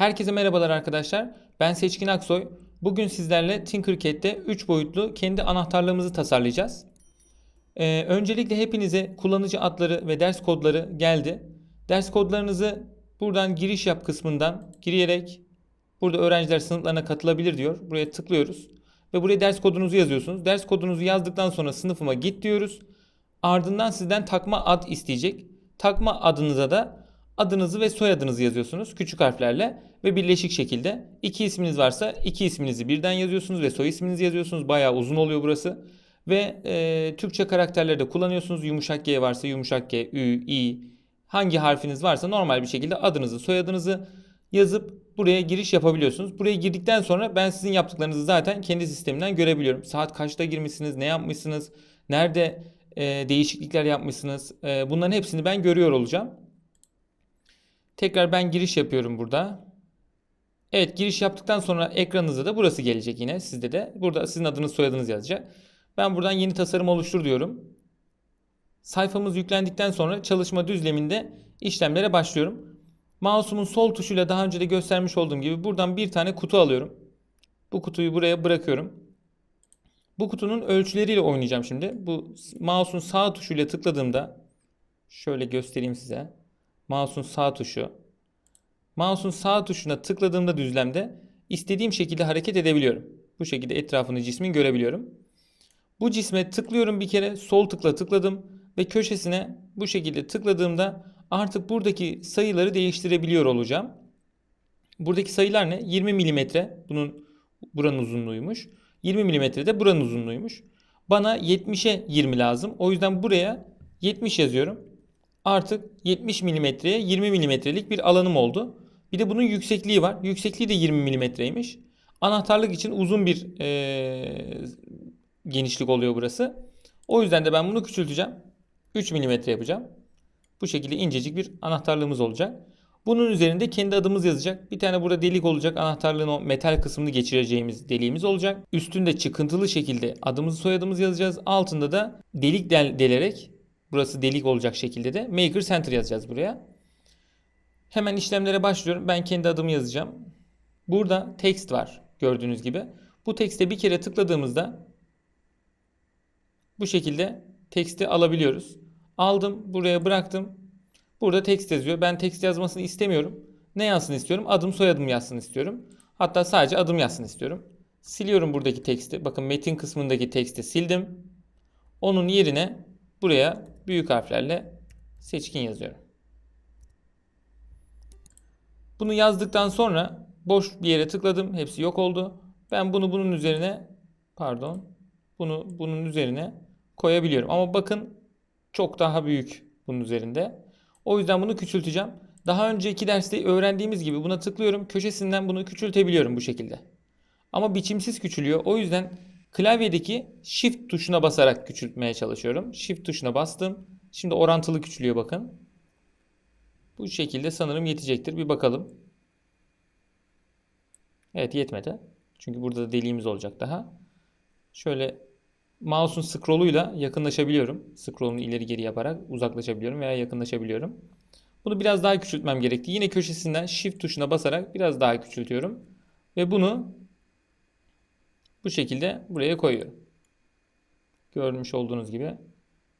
Herkese merhabalar arkadaşlar. Ben Seçkin Aksoy. Bugün sizlerle Tinkercad'de 3 boyutlu kendi anahtarlığımızı tasarlayacağız. Ee, öncelikle hepinize kullanıcı adları ve ders kodları geldi. Ders kodlarınızı buradan giriş yap kısmından girerek burada öğrenciler sınıflarına katılabilir diyor. Buraya tıklıyoruz ve buraya ders kodunuzu yazıyorsunuz. Ders kodunuzu yazdıktan sonra sınıfıma git diyoruz. Ardından sizden takma ad isteyecek. Takma adınıza da adınızı ve soyadınızı yazıyorsunuz küçük harflerle ve birleşik şekilde. İki isminiz varsa iki isminizi birden yazıyorsunuz ve soy isminizi yazıyorsunuz. Bayağı uzun oluyor burası. Ve e, Türkçe karakterleri de kullanıyorsunuz. Yumuşak G varsa yumuşak G, Ü, İ hangi harfiniz varsa normal bir şekilde adınızı, soyadınızı yazıp buraya giriş yapabiliyorsunuz. Buraya girdikten sonra ben sizin yaptıklarınızı zaten kendi sistemimden görebiliyorum. Saat kaçta girmişsiniz, ne yapmışsınız, nerede e, değişiklikler yapmışsınız. E, bunların hepsini ben görüyor olacağım. Tekrar ben giriş yapıyorum burada. Evet giriş yaptıktan sonra ekranınızda da burası gelecek yine sizde de. Burada sizin adınız soyadınız yazacak. Ben buradan yeni tasarım oluştur diyorum. Sayfamız yüklendikten sonra çalışma düzleminde işlemlere başlıyorum. Mouse'umun sol tuşuyla daha önce de göstermiş olduğum gibi buradan bir tane kutu alıyorum. Bu kutuyu buraya bırakıyorum. Bu kutunun ölçüleriyle oynayacağım şimdi. Bu mouse'un sağ tuşuyla tıkladığımda şöyle göstereyim size. Mouse'un sağ tuşu. Mouse'un sağ tuşuna tıkladığımda düzlemde istediğim şekilde hareket edebiliyorum. Bu şekilde etrafını cismin görebiliyorum. Bu cisme tıklıyorum bir kere. Sol tıkla tıkladım ve köşesine bu şekilde tıkladığımda artık buradaki sayıları değiştirebiliyor olacağım. Buradaki sayılar ne? 20 milimetre. Bunun buranın uzunluğuymuş. 20 milimetre de buranın uzunluğuymuş. Bana 70'e 20 lazım. O yüzden buraya 70 yazıyorum. Artık 70 milimetreye 20 milimetrelik bir alanım oldu. Bir de bunun yüksekliği var. Yüksekliği de 20 milimetreymiş. Anahtarlık için uzun bir eee, genişlik oluyor burası. O yüzden de ben bunu küçülteceğim. 3 milimetre yapacağım. Bu şekilde incecik bir anahtarlığımız olacak. Bunun üzerinde kendi adımız yazacak. Bir tane burada delik olacak. Anahtarlığın o metal kısmını geçireceğimiz deliğimiz olacak. Üstünde çıkıntılı şekilde adımızı soyadımızı yazacağız. Altında da delik del delerek burası delik olacak şekilde de Maker Center yazacağız buraya. Hemen işlemlere başlıyorum. Ben kendi adımı yazacağım. Burada text var gördüğünüz gibi. Bu tekste bir kere tıkladığımızda bu şekilde teksti alabiliyoruz. Aldım, buraya bıraktım. Burada text yazıyor. Ben text yazmasını istemiyorum. Ne yazsın istiyorum? Adım soyadım yazsın istiyorum. Hatta sadece adım yazsın istiyorum. Siliyorum buradaki teksti. Bakın metin kısmındaki teksti sildim. Onun yerine buraya büyük harflerle seçkin yazıyorum. Bunu yazdıktan sonra boş bir yere tıkladım. Hepsi yok oldu. Ben bunu bunun üzerine pardon bunu bunun üzerine koyabiliyorum. Ama bakın çok daha büyük bunun üzerinde. O yüzden bunu küçülteceğim. Daha önceki derste öğrendiğimiz gibi buna tıklıyorum. Köşesinden bunu küçültebiliyorum bu şekilde. Ama biçimsiz küçülüyor. O yüzden klavyedeki shift tuşuna basarak küçültmeye çalışıyorum. Shift tuşuna bastım. Şimdi orantılı küçülüyor bakın. Bu şekilde sanırım yetecektir. Bir bakalım. Evet yetmedi. Çünkü burada da deliğimiz olacak daha. Şöyle mouse'un scroll'uyla yakınlaşabiliyorum. Scroll'unu ileri geri yaparak uzaklaşabiliyorum veya yakınlaşabiliyorum. Bunu biraz daha küçültmem gerekti. Yine köşesinden shift tuşuna basarak biraz daha küçültüyorum. Ve bunu bu şekilde buraya koyuyorum. Görmüş olduğunuz gibi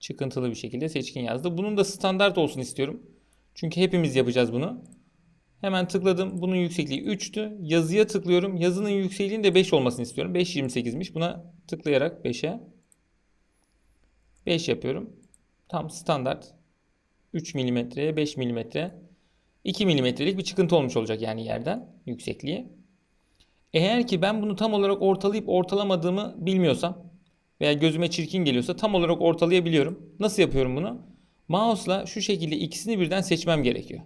çıkıntılı bir şekilde seçkin yazdı. Bunun da standart olsun istiyorum. Çünkü hepimiz yapacağız bunu. Hemen tıkladım. Bunun yüksekliği 3'tü. Yazıya tıklıyorum. Yazının yüksekliğinin de 5 olmasını istiyorum. 5.28'miş. Buna tıklayarak 5'e 5 yapıyorum. Tam standart 3 milimetreye 5 milimetre 2 milimetrelik bir çıkıntı olmuş olacak yani yerden yüksekliği. Eğer ki ben bunu tam olarak ortalayıp ortalamadığımı bilmiyorsam veya gözüme çirkin geliyorsa tam olarak ortalayabiliyorum. Nasıl yapıyorum bunu? Mouse'la şu şekilde ikisini birden seçmem gerekiyor.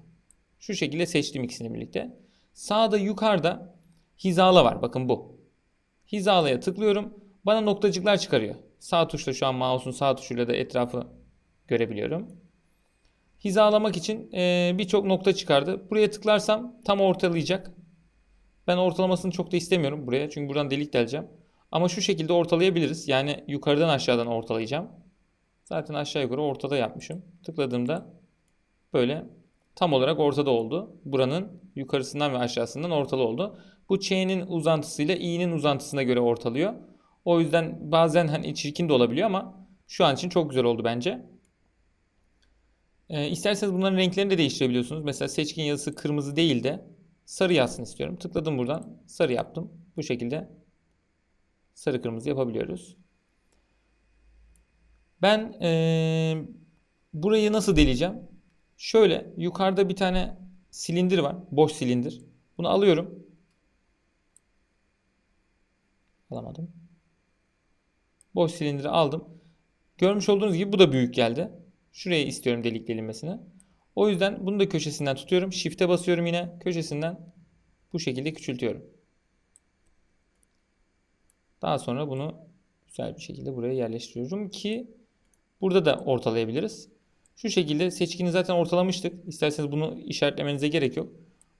Şu şekilde seçtim ikisini birlikte. Sağda yukarıda hizala var. Bakın bu. Hizalaya tıklıyorum. Bana noktacıklar çıkarıyor. Sağ tuşla şu an mouse'un sağ tuşuyla da etrafı görebiliyorum. Hizalamak için birçok nokta çıkardı. Buraya tıklarsam tam ortalayacak. Ben ortalamasını çok da istemiyorum buraya. Çünkü buradan delik deleceğim. Ama şu şekilde ortalayabiliriz. Yani yukarıdan aşağıdan ortalayacağım. Zaten aşağı yukarı ortada yapmışım. Tıkladığımda böyle tam olarak ortada oldu. Buranın yukarısından ve aşağısından ortalı oldu. Bu Ç'nin uzantısıyla i'nin uzantısına göre ortalıyor. O yüzden bazen hani çirkin de olabiliyor ama şu an için çok güzel oldu bence. Ee, isterseniz bunların renklerini de değiştirebiliyorsunuz. Mesela seçkin yazısı kırmızı değil de sarı yazsın istiyorum. Tıkladım buradan sarı yaptım. Bu şekilde sarı kırmızı yapabiliyoruz. Ben ee, burayı nasıl deleyeceğim? Şöyle yukarıda bir tane silindir var. Boş silindir. Bunu alıyorum. Alamadım. Boş silindiri aldım. Görmüş olduğunuz gibi bu da büyük geldi. Şuraya istiyorum delik delinmesini. O yüzden bunu da köşesinden tutuyorum. Shift'e basıyorum yine. Köşesinden bu şekilde küçültüyorum. Daha sonra bunu güzel bir şekilde buraya yerleştiriyorum ki burada da ortalayabiliriz. Şu şekilde seçkini zaten ortalamıştık. İsterseniz bunu işaretlemenize gerek yok.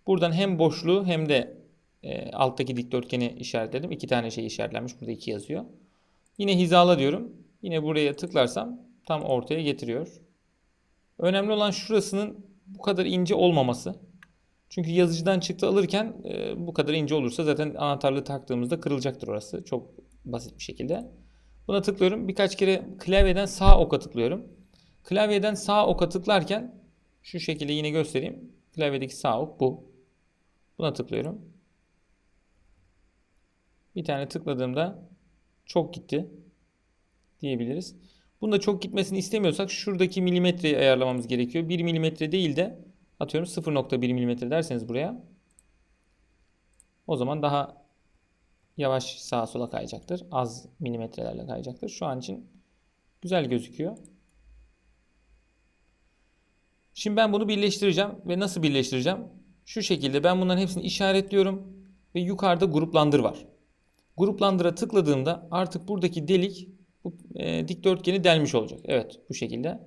Buradan hem boşluğu hem de e, alttaki dikdörtgeni işaretledim. İki tane şey işaretlenmiş. Burada iki yazıyor. Yine hizala diyorum. Yine buraya tıklarsam tam ortaya getiriyor. Önemli olan şurasının bu kadar ince olmaması. Çünkü yazıcıdan çıktı alırken e, bu kadar ince olursa zaten anahtarlığı taktığımızda kırılacaktır orası. Çok basit bir şekilde. Buna tıklıyorum. Birkaç kere klavyeden sağ oka tıklıyorum. Klavyeden sağ oka tıklarken şu şekilde yine göstereyim. Klavyedeki sağ ok bu. Buna tıklıyorum. Bir tane tıkladığımda çok gitti diyebiliriz. Bunda çok gitmesini istemiyorsak şuradaki milimetreyi ayarlamamız gerekiyor. 1 milimetre değil de atıyorum 0.1 milimetre derseniz buraya. O zaman daha yavaş sağa sola kayacaktır. Az milimetrelerle kayacaktır. Şu an için güzel gözüküyor. Şimdi ben bunu birleştireceğim ve nasıl birleştireceğim? Şu şekilde ben bunların hepsini işaretliyorum ve yukarıda gruplandır var. Gruplandıra tıkladığımda artık buradaki delik bu e, dikdörtgeni delmiş olacak. Evet bu şekilde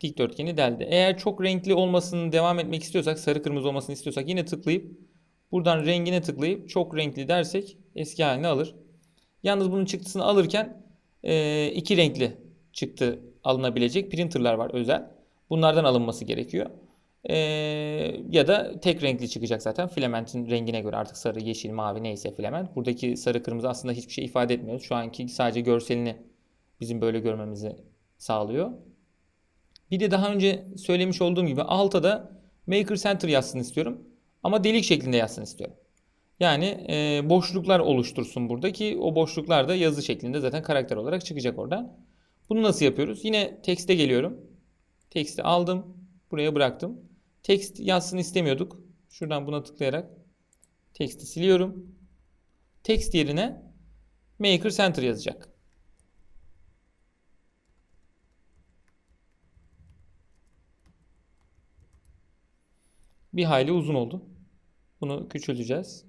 dikdörtgeni deldi. Eğer çok renkli olmasını devam etmek istiyorsak sarı kırmızı olmasını istiyorsak yine tıklayıp buradan rengine tıklayıp çok renkli dersek eski halini alır. Yalnız bunun çıktısını alırken e, iki renkli çıktı alınabilecek printerlar var özel. Bunlardan alınması gerekiyor. E, ya da tek renkli çıkacak zaten filamentin rengine göre artık sarı, yeşil, mavi neyse filament. Buradaki sarı kırmızı aslında hiçbir şey ifade etmiyor. Şu anki sadece görselini bizim böyle görmemizi sağlıyor. Bir de daha önce söylemiş olduğum gibi alta da Maker Center yazsın istiyorum. Ama delik şeklinde yazsın istiyorum. Yani e, boşluklar oluştursun burada ki o boşluklar da yazı şeklinde zaten karakter olarak çıkacak orada. Bunu nasıl yapıyoruz? Yine tekste geliyorum. Teksti aldım. Buraya bıraktım. Text yazsın istemiyorduk. Şuradan buna tıklayarak teksti siliyorum. Text yerine Maker Center yazacak. Bir hayli uzun oldu. Bunu küçülteceğiz.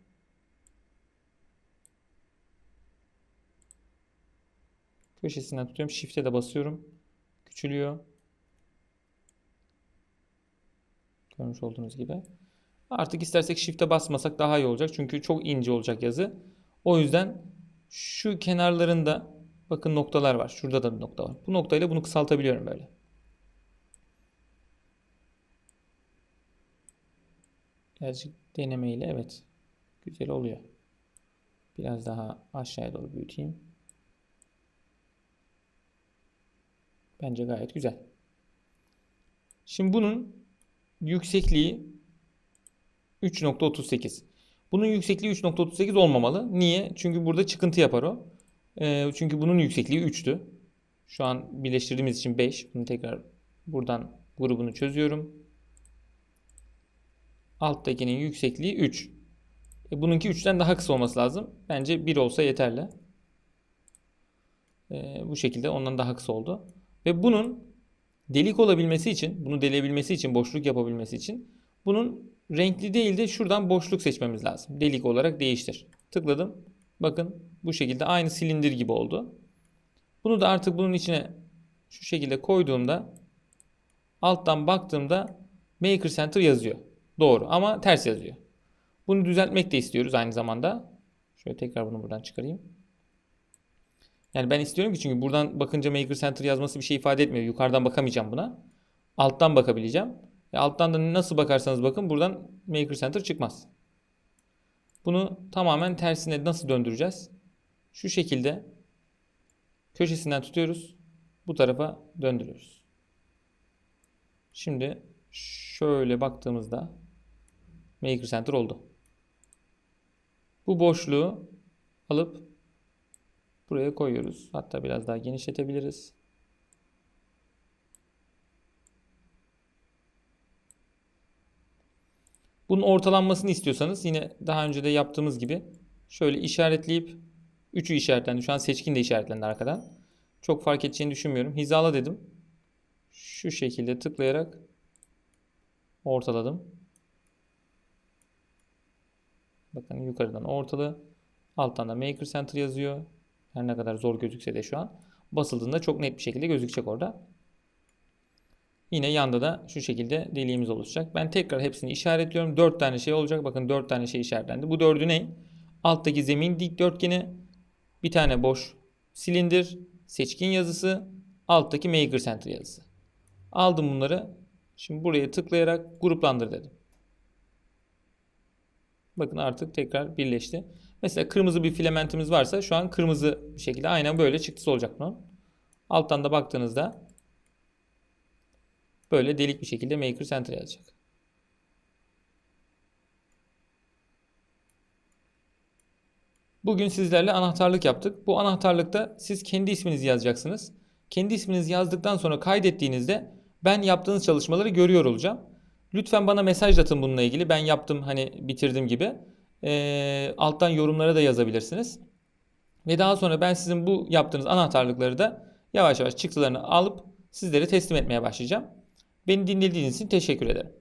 Köşesinden tutuyorum. Shift'e de basıyorum. Küçülüyor. Görmüş olduğunuz gibi. Artık istersek Shift'e basmasak daha iyi olacak. Çünkü çok ince olacak yazı. O yüzden şu kenarlarında bakın noktalar var. Şurada da bir nokta var. Bu noktayla bunu kısaltabiliyorum böyle. Birazcık denemeyle evet güzel oluyor. Biraz daha aşağıya doğru büyüteyim. Bence gayet güzel. Şimdi bunun yüksekliği 3.38. Bunun yüksekliği 3.38 olmamalı. Niye? Çünkü burada çıkıntı yapar o. E, çünkü bunun yüksekliği 3'tü. Şu an birleştirdiğimiz için 5. Bunu tekrar buradan grubunu çözüyorum. Alttakinin yüksekliği 3. E bununki 3'ten daha kısa olması lazım. Bence 1 olsa yeterli. E, bu şekilde ondan daha kısa oldu. Ve bunun delik olabilmesi için, bunu delebilmesi için, boşluk yapabilmesi için bunun renkli değil de şuradan boşluk seçmemiz lazım. Delik olarak değiştir. Tıkladım. Bakın bu şekilde aynı silindir gibi oldu. Bunu da artık bunun içine şu şekilde koyduğumda alttan baktığımda Maker Center yazıyor. Doğru ama ters yazıyor. Bunu düzeltmek de istiyoruz aynı zamanda. Şöyle tekrar bunu buradan çıkarayım. Yani ben istiyorum ki çünkü buradan bakınca Maker Center yazması bir şey ifade etmiyor. Yukarıdan bakamayacağım buna. Alttan bakabileceğim. E, alttan da nasıl bakarsanız bakın buradan Maker Center çıkmaz. Bunu tamamen tersine nasıl döndüreceğiz? Şu şekilde köşesinden tutuyoruz. Bu tarafa döndürüyoruz. Şimdi şöyle baktığımızda Maker Center oldu. Bu boşluğu alıp buraya koyuyoruz. Hatta biraz daha genişletebiliriz. Bunun ortalanmasını istiyorsanız yine daha önce de yaptığımız gibi şöyle işaretleyip 3'ü işaretlendi. Şu an seçkin de işaretlendi arkadan. Çok fark edeceğini düşünmüyorum. Hizala dedim. Şu şekilde tıklayarak ortaladım. Bakın yukarıdan ortalı. Alttan da Maker Center yazıyor. Her ne kadar zor gözükse de şu an. Basıldığında çok net bir şekilde gözükecek orada. Yine yanda da şu şekilde deliğimiz oluşacak. Ben tekrar hepsini işaretliyorum. 4 tane şey olacak. Bakın 4 tane şey işaretlendi. Bu dördü ne? Alttaki zemin dikdörtgeni, bir tane boş silindir, seçkin yazısı, alttaki Maker Center yazısı. Aldım bunları. Şimdi buraya tıklayarak gruplandır dedim. Bakın artık tekrar birleşti. Mesela kırmızı bir filamentimiz varsa şu an kırmızı bir şekilde aynen böyle çıktısı olacak bunun. Alttan da baktığınızda böyle delik bir şekilde Maker Center yazacak. Bugün sizlerle anahtarlık yaptık. Bu anahtarlıkta siz kendi isminizi yazacaksınız. Kendi isminizi yazdıktan sonra kaydettiğinizde ben yaptığınız çalışmaları görüyor olacağım. Lütfen bana mesaj atın bununla ilgili. Ben yaptım hani bitirdim gibi. Ee, alttan yorumlara da yazabilirsiniz. Ve daha sonra ben sizin bu yaptığınız anahtarlıkları da yavaş yavaş çıktılarını alıp sizlere teslim etmeye başlayacağım. Beni dinlediğiniz için teşekkür ederim.